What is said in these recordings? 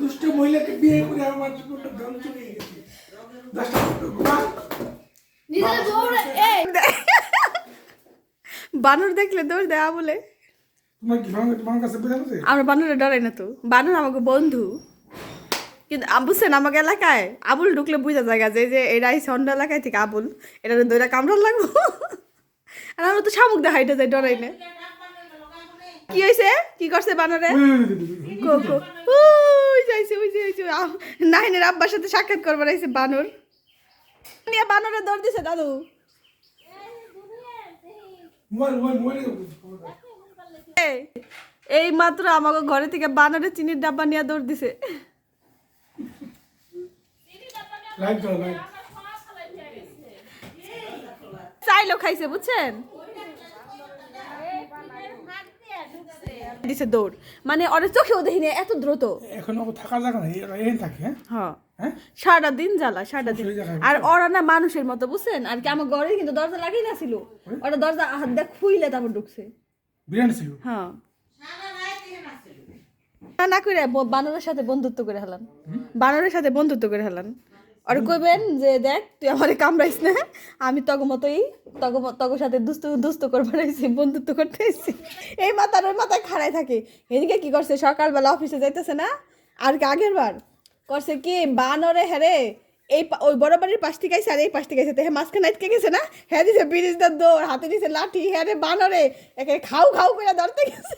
দুষ্ট মহিলাকে বিয়ে করে আমার জীবনটা ধ্বংস হয়ে গেছে। দশটা দৌড়ে বানর দেখলে দৌড় দেয়া বলে। যায় আমরা বানরে ডরাই না তো। বানর আমাকে বন্ধু। কিন্তু বুঝছেন আমাকে এলাকায় আবুল ঢুকলে বুঝা জায়গা যে যে এরা এই অন্য এলাকায় থেকে আবুল। এটা দইরা কামড়াল লাগবো। আর আমরা তো শামুক দেখাইতে যাই ডরাই না। কি হয়েছে কি করছে বানরে? কো কো। আব্বার সাথে সাক্ষাৎ করবার আইছে বানর। নিয়ে বানরে দৌড় দিছে দাদু। এই, মাত্র আমাকে ঘরে থেকে বানরে চিনির ডাব্বা নিয়ে দৌড় দিছে। চাইলো খাইছে বুঝছেন? দিছে দৌড়। মানে ওরা চোখেও দেখিনি এত দ্রুত। এখন থাকার জায়গা নেই এখানে থাকে হ্যাঁ? হ্যাঁ? সারাটা দিন জ্বালা সারাটা দিন। আর ওরা না মানুষের মতো বুঝছেন? আর কি আমার ঘরে কিন্তু দরজা লাগিয়ে না ছিল ওরা দরজা হাত দিয়ে খুইলে তারপর ঢুকছে। বিরিয়ানি ছিল? হ্যাঁ না না করে বানরের সাথে বন্ধুত্ব করে হেলান। বানরের সাথে বন্ধুত্ব করে হেলান। আর কইবেন যে দেখ, তুই আমারে কামড়াইস না। আমি তগ মতোই, তগ তগর সাথে দুস্তু দুস্তু করবার আইছি, বন্ধুত্ব করতে আইছি। এই মাথার ওই মাথায় খাড়াই থাকে। এদিকে কি করছে? সকালবেলা অফিসে যাইতেছে না? আর কি আগের বার? করছে কি, বানরে হেরে, এই ওই বড় বাড়ির পাশ থেকে আইসে আর এই পাশ থেকে আইসে হ্যাঁ মাঝখানে আটকে গেছে না? হ্যাঁ দিছে ব্রিজটার দৌড়, হাতে দিছে লাঠি হ্যাঁ রে বানরে, একে খাও খাও করে ধরতে গেছে।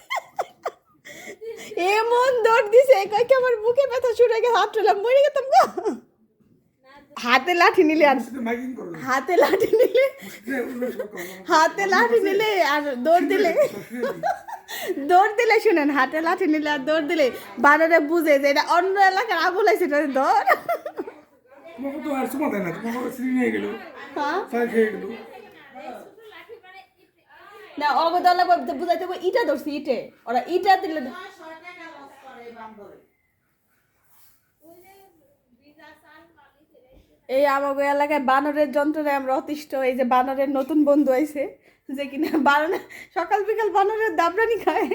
এমন দৌড় দিছে কই কি আমার বুকে ব্যথা শুরু হয়ে গেছে, হাত মরে গেতাম গো। হাতে লাঠি নিলে আর হাতে লাঠি নিলে হাতে লাঠি নিলে আর দৌড় দিলে। দৌড় দিলে শুনেন হাতে লাঠি নিলে আর দৌড় দিলে বানরে বুঝে যে এটা অন্য এলাকার আবুল আছে এটা দৌড়। তো আর সময় দেয় না নিয়ে গেলো। হ্যাঁ? চাই খেয়ে গেলো। না অবদালা বুঝাইতে হবে ইটা ধরছি ইটে। ওরা ইটা দিলে এই আমাগো এলাকায় বানরের যন্ত্রণায় আমরা অতিষ্ঠ। এই যে বানরের নতুন বন্ধু আইছে, যে কিনা বানর সকাল বিকাল বানরের দাবরানি খায়।